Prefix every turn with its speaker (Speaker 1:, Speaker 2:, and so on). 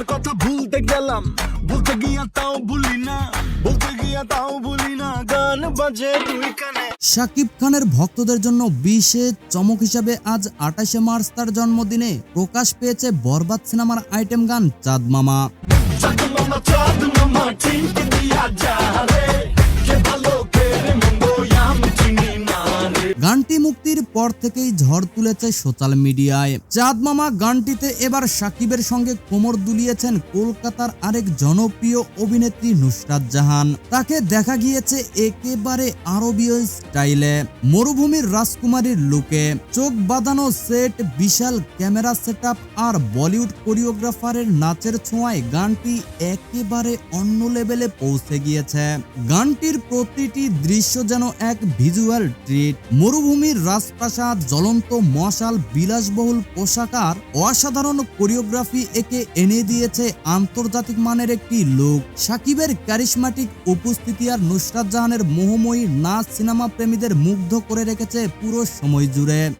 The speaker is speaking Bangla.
Speaker 1: যার কথা ভুলতে গেলাম। বলতে গিয়া তাও ভুলি না বলতে গিয়া তাও ভুলি না গান বাজে দুই কানে
Speaker 2: শাকিব খানের ভক্তদের জন্য বিশেষ চমক হিসাবে আজ আঠাশে মার্চ তার জন্মদিনে প্রকাশ পেয়েছে বরবাদ সিনেমার আইটেম গান চাঁদ মামা।
Speaker 1: চাঁদ মামা চাঁদ মামা
Speaker 2: গানটি মুক্তির পর থেকেই ঝড় তুলেছে সোশ্যাল মিডিয়ায়। চাঁদ মামা গানটিতে এবার সাকিবের সঙ্গে কোমর দুলিয়েছেন কলকাতার আরেক জনপ্রিয় অভিনেত্রী নুসরাত জাহান। তাকে দেখা গিয়েছে একেবারে আরবীয় স্টাইলে। মরুভূমির রাজকুমারীর লুকে। চোখ বাঁধানো সেট, বিশাল ক্যামেরা সেটআপ আর বলিউড কোরিওগ্রাফারের নাচের ছোঁয়ায় গানটি একেবারে অন্য লেভেলে পৌঁছে গিয়েছে। গানটির প্রতিটি দৃশ্য যেন এক ভিজুয়াল ট্রিট। মরুভূমির রাজপ্রাসাদ, জ্বলন্ত মশাল, বিলাসবহুল পোশাকার অসাধারণ কোরিওগ্রাফি একে এনে দিয়েছে আন্তর্জাতিক মানের একটি লোক। সাকিবের ক্যারিসমাটিক উপস্থিতি আর নুসরাত জাহানের মোহময়ী নাচ সিনেমা প্রেমীদের মুগ্ধ করে রেখেছে পুরো সময় জুড়ে।